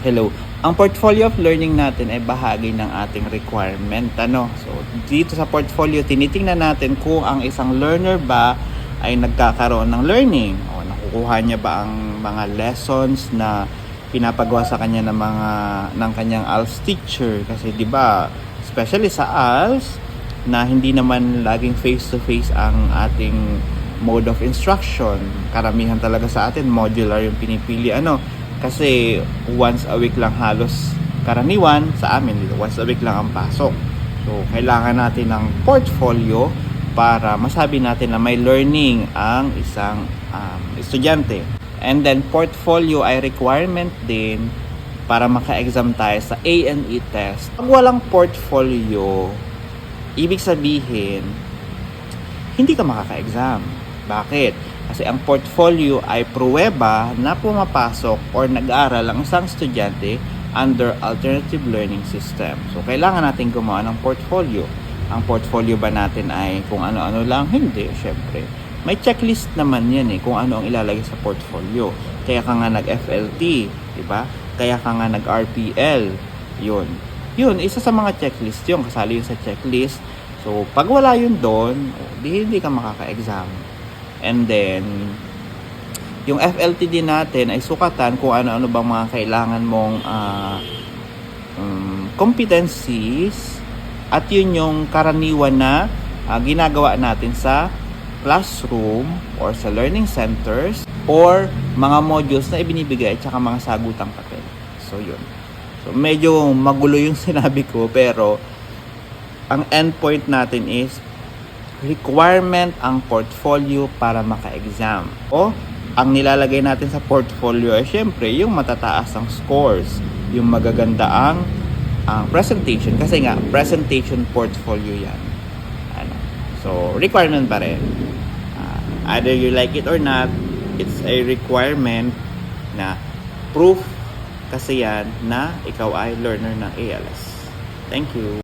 Hello. Ang portfolio of learning natin ay bahagi ng ating requirement. Ano? So, dito sa portfolio, tinitingnan natin kung ang isang learner ba ay nagkakaroon ng learning. O nakukuha niya ba ang mga lessons na pinapagawa sa kanya ng mga ng kanyang ALS teacher kasi 'di ba especially sa ALS na hindi naman laging face to face ang ating mode of instruction karamihan talaga sa atin modular yung pinipili ano kasi once a week lang halos karaniwan sa amin dito once a week lang ang pasok so kailangan natin ng portfolio para masabi natin na may learning ang isang um, estudyante And then portfolio ay requirement din para maka-exam tayo sa A&E test. Pag walang portfolio, ibig sabihin, hindi ka makaka-exam. Bakit? Kasi ang portfolio ay pruweba na pumapasok or nag-aaral ang isang estudyante under alternative learning system. So, kailangan natin gumawa ng portfolio. Ang portfolio ba natin ay kung ano-ano lang? Hindi, syempre may checklist naman yan eh kung ano ang ilalagay sa portfolio. Kaya ka nga nag-FLT, di ba? Kaya ka nga nag-RPL. Yun. Yun, isa sa mga checklist yun. Kasali yun sa checklist. So, pag wala yun doon, di hindi ka makaka-exam. And then, yung FLT din natin ay sukatan kung ano-ano bang mga kailangan mong uh, um, competencies at yun yung karaniwan na uh, ginagawa natin sa classroom or sa learning centers or mga modules na ibinibigay at saka mga sagutang papel. So, yun. So, medyo magulo yung sinabi ko pero ang endpoint natin is requirement ang portfolio para maka-exam. O, ang nilalagay natin sa portfolio ay syempre yung matataas ang scores, yung magaganda ang ang presentation kasi nga presentation portfolio yan. Ano. So, requirement pa rin. Uh, either you like it or not, it's a requirement na proof kasi yan na ikaw ay learner ng ALS. Thank you.